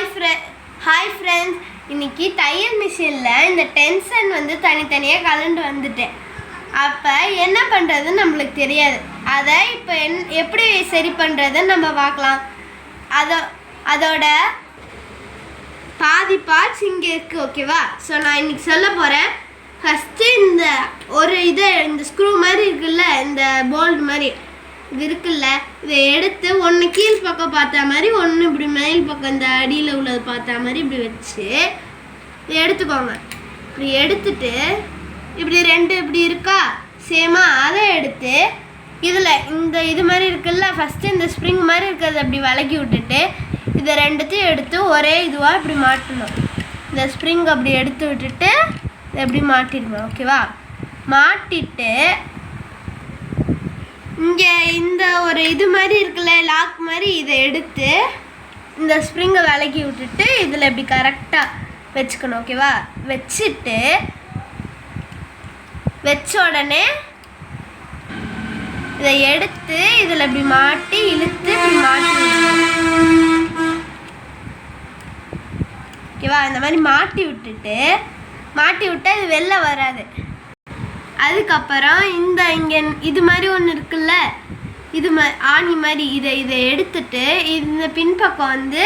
Hi ஃப்ரெ hi friends இன்னைக்கு தையல் மிஷினில் இந்த டென்ஷன் வந்து தனித்தனியாக கலந்து வந்துட்டேன் அப்போ என்ன பண்ணுறதுன்னு நம்மளுக்கு தெரியாது. அதை இப்போ என் எப்படி சரி பண்ணுறதுன்னு நம்ம பார்க்கலாம். அதோ அதோட பாதி பார்ட்ஸ் இங்கே இருக்குது ஓகேவா ஸோ நான் இன்னைக்கு சொல்ல போகிறேன் ஃபஸ்ட்டு இந்த ஒரு இது இந்த ஸ்க்ரூ மாதிரி இருக்குல்ல இந்த போல்டு மாதிரி. இது இருக்குல்ல? இதை எடுத்து ஒன்று கீழ் பக்கம் பார்த்த மாதிரி ஒன்று இப்படி மேல் பக்கம் இந்த அடியில் உள்ளது பார்த்த மாதிரி இப்படி வச்சு இதை எடுத்துக்கோங்க. இப்படி எடுத்துட்டு இப்படி ரெண்டு இப்படி இருக்கா? சேமா அதை எடுத்து இதில் இந்த இது மாதிரி இருக்குல்ல ஃபஸ்ட்டு இந்த ஸ்ப்ரிங் மாதிரி இருக்கிறத அப்படி விலக்கி விட்டுட்டு இதை ரெண்டுத்தையும் எடுத்து ஒரே இதுவாக இப்படி மாட்டணும். இந்த ஸ்ப்ரிங் அப்படி எடுத்து விட்டுட்டு இதை இப்படி மாட்டிடுங்க ஓகேவா மாட்டிட்டு இங்கே இந்த ஒரு இது மாதிரி இருக்குல்ல லாக் மாதிரி இதை எடுத்து இந்த ஸ்ப்ரிங்கை விலக்கி விட்டுட்டு இதில் இப்படி கரெக்டாக வச்சுக்கணும் ஓகேவா வச்சுட்டு வச்ச உடனே இதை எடுத்து இதில் இப்படி மாட்டி இழுத்து இப்படி மாட்டி ஓகேவா இந்த மாதிரி மாட்டி விட்டுட்டு மாட்டி விட்டா இது வெளில வராது. அதுக்கப்புறம் இந்த இங்கே இது மாதிரி ஒன்று இருக்குல்ல இது மா ஆணி மாதிரி இதை இதை எடுத்துட்டு இந்த பின்பக்கம் வந்து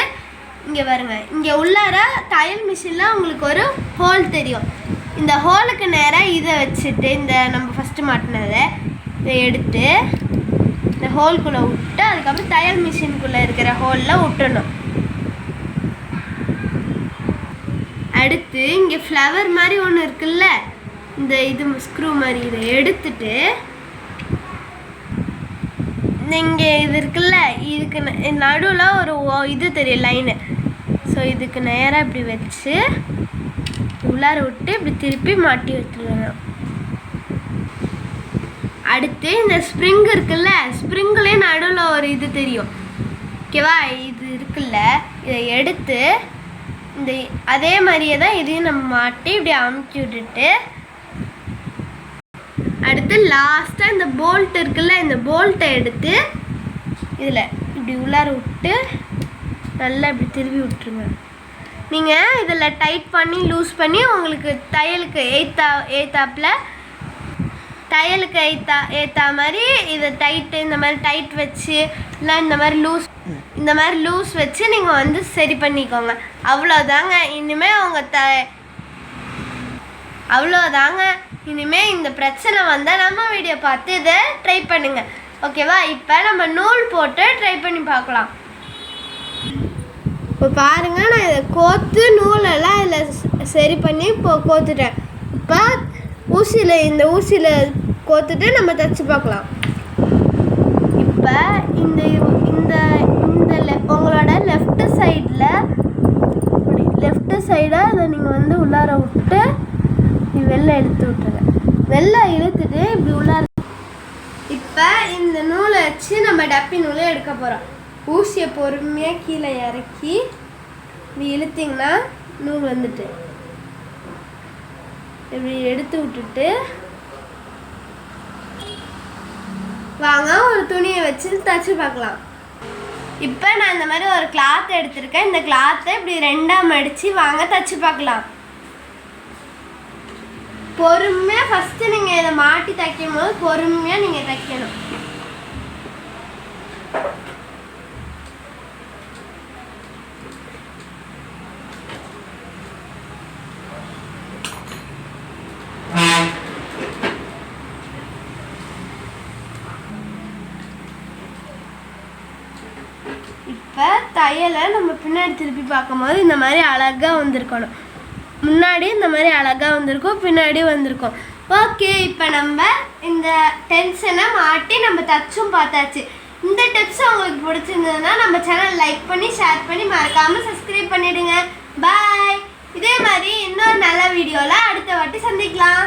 இங்கே வருங்க இங்கே உள்ளார தையல் மிஷினில் உங்களுக்கு ஒரு ஹோல் தெரியும். இந்த ஹோலுக்கு நேராக இதை வச்சுட்டு இந்த நம்ம ஃபஸ்ட்டு மாட்டினதை இதை எடுத்து இந்த ஹோல்குள்ளே விட்டு அதுக்கப்புறம் தையல் மிஷினுக்குள்ளே இருக்கிற ஹோலில் விட்டணும் அடுத்து இங்கே ஃப்ளவர் மாதிரி ஒன்று இருக்குல்ல இந்த இது ஸ்க்ரூ மாதிரி இதை எடுத்துட்டு இங்கே இது இருக்குல்ல இதுக்கு நடுவில் ஒரு ஓ- இது தெரியும் லைனு ஸோ இதுக்கு நேராக இப்படி வச்சு உள்ளார விட்டு இப்படி திருப்பி மாட்டி வச்சுருவேன் அடுத்து இந்த ஸ்ப்ரிங் இருக்குல்ல ஸ்ப்ரிங்லேயே நடுவில் ஒரு இது தெரியும். ஓகேவா இது இருக்குல்ல இதை எடுத்து இந்த அதே மாதிரியே தான் இதையும் நம்ம மாட்டி இப்படி அமுக்கி விட்டுட்டு அடுத்து லாஸ்ட்டாக இந்த போல்ட் இருக்குல்ல இந்த போல்ட்டை எடுத்து இதில் இப்படி உள்ளார விட்டு நல்லா இப்படி திருவி விட்டுருங்க. நீங்கள் இதில் டைட் பண்ணி லூஸ் பண்ணி உங்களுக்கு தையலுக்கு ஏத்தா ஏத்தாப்பில் தையலுக்கு ஏத்தா ஏற்றா மாதிரி இதை டைட்டு இந்த மாதிரி டைட் வச்சு இல்லை இந்த மாதிரி லூஸ் இந்த மாதிரி லூஸ் வச்சு நீங்கள் வந்து சரி பண்ணிக்கோங்க. அவ்வளோதாங்க இனிமேல் உங்கள் த அவ்வளோதாங்க இனிமே இந்த பிரச்சனை வந்தால் நம்ம வீடியோ பார்த்து இதை ட்ரை பண்ணுங்க. ஓகேவா இப்போ நம்ம நூல் போட்டு ட்ரை பண்ணி பார்க்கலாம். இப்போ பாருங்க நான் இதை கோத்து நூலெல்லாம் இதில் சரி பண்ணி இப்போ கோத்துட்டேன். இப்போ ஊசியில் இந்த ஊசியில் கோத்துட்டு நம்ம தைச்சி பார்க்கலாம். இப்போ இந்த இந்த இந்த உங்களோட லெஃப்ட் சைடில் லெஃப்ட் சைடாக அதை நீங்கள் வந்து உள்ளார விட்டு இப்படி வெளில இழுத்து விட்டுருங்க வெளில இழுத்துட்டு இப்படி உள்ளார இப்போ இந்த நூலை வச்சு நம்ம டப்பி நூலே எடுக்க போகிறோம் ஊசியை பொறுமையாக கீழே இறக்கி இப்படி இழுத்தீங்கன்னா நூல் வந்துட்டு. இப்படி எடுத்து விட்டுட்டு வாங்க ஒரு துணியை வச்சு தச்சு பார்க்கலாம். இப்போ நான் இந்த மாதிரி ஒரு கிளாத் எடுத்திருக்கேன். இந்த கிளாத்தை இப்படி ரெண்டாக மடித்து வாங்க தச்சு பார்க்கலாம். பொறுமையாக ஃபஸ்ட்டு நீங்கள் இதை மாட்டி தைக்கும் போது பொறுமையாக நீங்கள் தைக்கணும். இப்போ தையலை நம்ம பின்னாடி திருப்பி பார்க்கும்போது இந்த மாதிரி அழகாக வந்திருக்கணும். முன்னாடி இந்த மாதிரி அழகாக வந்திருக்கும் பின்னாடி வந்திருக்கும். ஓகே இப்போ நம்ம இந்த டென்ஷனை மாட்டி நம்ம தச்சும் பார்த்தாச்சு. இந்த டிப்ஸ் உங்களுக்கு பிடிச்சிருந்ததுன்னா நம்ம சேனல் லைக் பண்ணி ஷேர் பண்ணி மறக்காமல் சப்ஸ்கிரைப் பண்ணிவிடுங்க பாய் இதே மாதிரி இன்னொரு நல்ல வீடியோவில் அடுத்த வாட்டி சந்திக்கலாம்.